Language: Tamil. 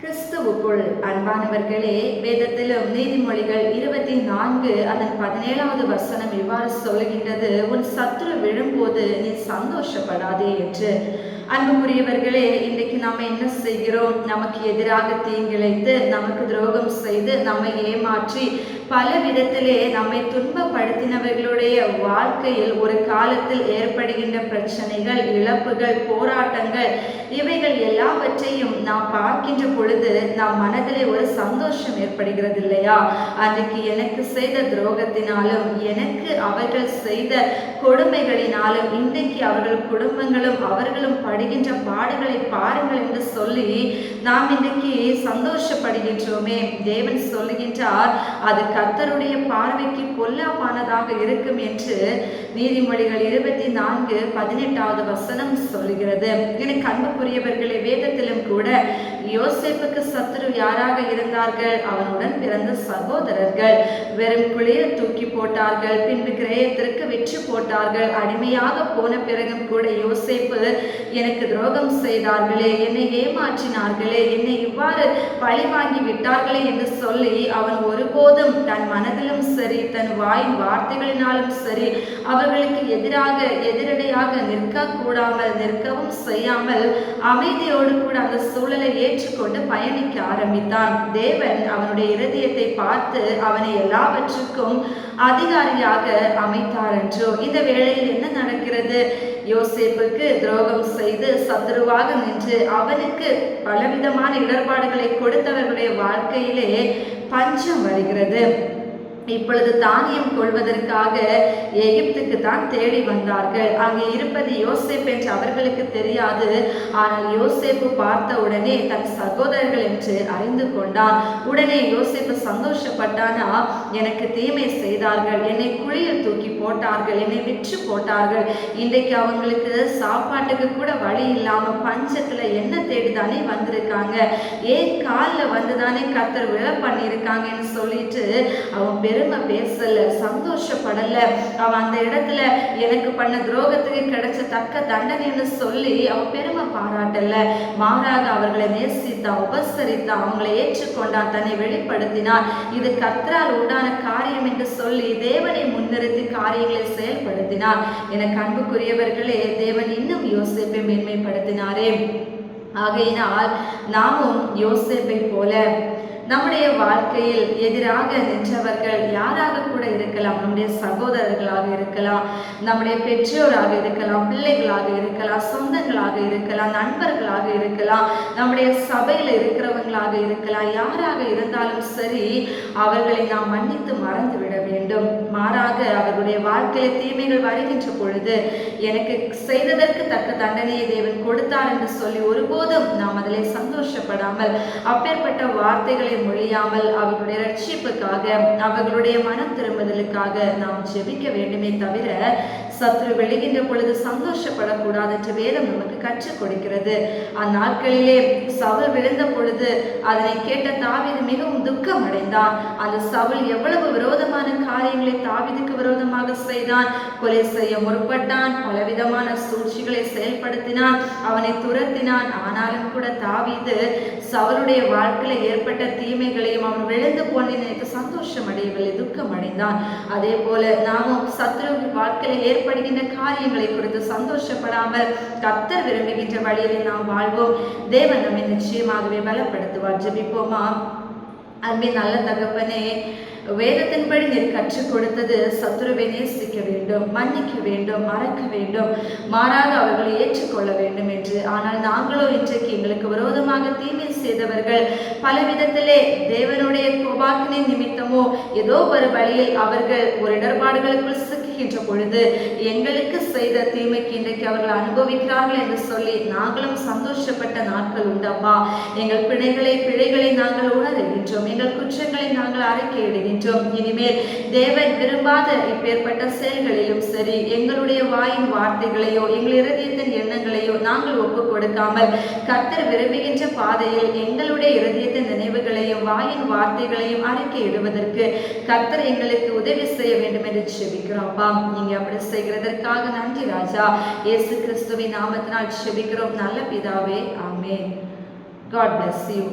கிறிஸ்துவுக்குள் அன்பானவர்களே வேதத்திலும் நீதிமொழிகள் இருபத்தி நான்கு அதன் பதினேழாவது வசனம் இவ்வாறு சொல்லுகின்றது உன் சத்துரு விழும்போது நீ சந்தோஷப்படாதே என்று. அன்புக்குரியவர்களே இன்றைக்கு நாம் என்ன செய்கிறோம்? நமக்கு எதிராக தீங்கிழைத்து நமக்கு துரோகம் செய்து நம்மை ஏமாற்றி பல விதத்திலே நம்மை துன்பப்படுத்தினவர்களுடைய வாழ்க்கையில் ஒரு காலத்தில் ஏற்படுகின்ற பிரச்சனைகள் இழப்புகள் போராட்டங்கள் இவைகள் எல்லாவற்றையும் நாம் பார்க்கின்ற பொழுது நம் மனதிலே ஒரு சந்தோஷம் ஏற்படுகிறது இல்லையா? அன்றைக்கு எனக்கு செய்த துரோகத்தினாலும் எனக்கு அவர்கள் செய்த கொடுமைகளினாலும் இன்றைக்கு அவர்கள் குடும்பங்களும் அவர்களும் படுகின்ற பாடுகளை பாருங்கள் என்று சொல்லி நாம் இன்றைக்கு சந்தோஷப்படுகின்றோமே. தேவன் சொல்லுகின்றார் அது கர்த்தருடைய பார்வைக்கு பொல்லாப்பானதாக இருக்கும் என்று நீதிமொழிகள் இருபத்தி நான்கு பதினெட்டாவது வசனம் சொல்கிறது எனக்கு அன்புக்குரியவர்களே வேதத்திலும் கூட யோசேப்புக்கு சத்துரு யாராக இருந்தார்கள்? அவனுடன் பிறந்த சகோதரர்கள். வெறும் குளிர தூக்கி போட்டார்கள் பின்பு கிரயத்திற்கு வெற்றி போட்டார்கள். அடிமையாக போன பிறகும் கூட யோசேப்பு எனக்கு துரோகம் செய்தார்களே என்னை ஏமாற்றினார்களே என்னை இவ்வாறு பழி வாங்கி விட்டார்களே என்று சொல்லி அவன் ஒருபோதும் தன் மனதிலும் சரி தன் வாயின் வார்த்தைகளினாலும் சரி அவர்களுக்கு எதிராக எதிரடையாக நிற்க கூடாமல் நிற்கவும் செய்யாமல் அமைதியோடு கூட அந்த சூழலை ஏற்றுக்கொண்டு பயணிக்க ஆரம்பித்தான். தேவன் அவனுடைய இருதயத்தை பார்த்து அவனை எல்லாவற்றுக்கும் அதிகாரியாக அமைத்தார் என்றோ இந்த வேளையில் என்ன நடக்கிறது? யோசேப்புக்கு துரோகம் செய்து சத்துருவாக நின்று அவனுக்கு பலவிதமான இடர்பாடுகளை கொடுத்தவர்களுடைய வாழ்க்கையிலே பஞ்சம் வருகிறது. இப்பொழுது தானியம் கொள்வதற்காக எகிப்துக்கு தான் தேடி வந்தார்கள். அங்கே இருப்பது யோசேப் என்று அவர்களுக்கு தெரியாது. ஆனால் யோசேப்பு பார்த்த உடனே தன் சகோதரர்கள் என்று அறிந்து கொண்டான். உடனே யோசேப்பு சந்தோஷப்பட்டானா? எனக்கு தீமை செய்தார்கள். என்னை குழியில் தூக்கி போட்டார்கள். என்னை விற்று போட்டார்கள். இன்றைக்கு அவங்களுக்கு சாப்பாட்டுக்கு கூட வழி இல்லாமல் பஞ்சத்துல என்ன தேடிதானே வந்திருக்காங்க. ஏன் காலில் வந்துதானே கத்தர் விழ பண்ணியிருக்காங்கன்னு சொல்லிட்டு அவன் பெருமை பேசல சந்தோஷப்படல. அவன் அந்த இடத்துல எனக்கு பண்ண துரோகத்துக்கு கிடைச்ச தக்க தண்டனைன்னு சொல்லி அவன் பெருமை பாராட்டல. மாறாக அவர்களை நேசித்தான் உபசரித்தான் அவங்களை ஏற்றுக்கொண்டான் தன்னை வெளிப்படுத்தினான் இது கர்த்தரால் உண்டான காரியம் என்று சொல்லி தேவனை முன்னிறுத்தி காரியங்களை செயல்படுத்தினார். எனக்கு அன்புக்குரியவர்களே தேவன் இன்னும் யோசிப்பை மேன்மைப்படுத்தினாரே. ஆகையினால் நாமும் யோசிப்பை போல நம்முடைய வாழ்க்கையில் எதிராக நின்றவர்கள் இருக்கலாம் நம்முடைய சகோதரர்களாக இருக்கலாம் நம்முடைய பெற்றோராக இருக்கலாம் பிள்ளைகளாக இருக்கலாம் சொந்தங்களாக இருக்கலாம் நண்பர்களாக இருக்கலாம் நம்முடைய சபையில் இருக்கிறவங்களாக இருக்கலாம் யாராக இருந்தாலும் சரி அவர்களை நாம் மன்னித்து மறந்து விட வேண்டும். மாறாக அவர்களுடைய வாழ்க்கையில தீமைகள் வருகின்ற பொழுது எனக்கு செய்ததற்கு தக்க தண்டனையை தேவன் கொடுத்தார் என்று சொல்லி ஒருபோதும் நாம் அதிலே சந்தோஷப்படாமல் அப்பேற்பட்ட வார்த்தைகளை மொழியாமல் அவர்களுடைய ரட்சிப்புக்காக அவர்களுடைய மனம் திரும்புதலுக்காக நாம் ஜெபிக்க வேண்டுமே தவிர சத்ரு விழுகின்ற பொழுது சந்தோஷப்படக்கூடாது என்று வேதம் நமக்கு கற்றுக் கொடுக்கிறது. அந்நாட்களிலே சவுல் விழுந்த பொழுது அதனை கேட்ட தாவீது மிகவும் துக்கம் அடைந்தான் அந்த சவுல் எவ்வளவு விரோதமான காரியங்களை தாவிதுக்கு விரோதமாக செய்தான். கொலை செய்ய முற்பட்டான். பலவிதமான சூழ்ச்சிகளை செயல்படுத்தினான். அவனை துரத்தினான். ஆனாலும் கூட தாவிது சவருடைய வாழ்க்கையில ஏற்பட்ட தீமைகளையும் அவன் விழுந்து போனதை நினைத்து சந்தோஷம் அடையவில்லை துக்கம் அடைந்தான் அதே போல நாமும் சத்ரு வாழ்க்கையில ஏற்படுகின்ற காரியங்களை குறித்து சந்தோஷப்படாமல் கத்தர் விரும்புகின்ற வழியிலே நாம் வாழ்வோம். தேவன் நம்மை நிச்சயமாகவே பலப்படுத்துவார். ஜபிப்போமா? அன்பே நல்ல தகப்பனே வேதத்தின்படி நீர் கற்றுக் கொடுத்தது சத்துருவை நேசிக்க வேண்டும் மன்னிக்க வேண்டும் மறக்க வேண்டும். மாறாக அவர்களை ஏற்றுக்கொள்ள வேண்டும் என்று. ஆனால் நாங்களோ இன்றைக்கு எங்களுக்கு விரோதமாக தீமை செய்தவர்கள். பல விதத்திலே தேவனுடைய கோபாக்கினை நிமித்தமோ ஏதோ ஒரு வழியில் அவர்கள் ஒரு இடர்பாடுகளுக்குள் சிக்குகின்ற பொழுது எங்களுக்கு செய்த தீமைக்கு இன்றைக்கு அவர்கள் அனுபவிக்கிறார்கள் என்று சொல்லி நாங்களும் சந்தோஷப்பட்ட நாட்கள் உண்டப்பா. எங்கள் பிழைகளை பிழைகளை நாங்கள் உணர்கின்றோம். எங்கள் குற்றங்களை நாங்கள் அறிக்கையிடுகின்றோம் இனிமேல் தேவன் விரும்பாத இப்பேற்பட்ட செயல்களிலும் சரி எங்களுடைய வாயின் வார்த்தைகளையோ எங்கள் இருதயத்தின் எண்ணங்களையோ நாங்கள் ஒப்பு கொடுக்காமல் கர்த்தர் விரும்புகின்ற பாதையில் எங்களுடைய இருதயத்தின் நினைவுகளையும் வாயின் வார்த்தைகளையும் அறிக்கையிடுவதற்கு கர்த்தர் எங்களுக்கு உதவி செய்ய வேண்டும் என்று செபிக்கிறோம்ப்பா நீங்க அப்படி செய்கிறதற்காக நன்றி ராஜா. இயேசு கிறிஸ்துவின் நாமத்தினால் செபிக்கிறோம். நல்ல பிதாவே ஆமே காட் பிளஸ் யூ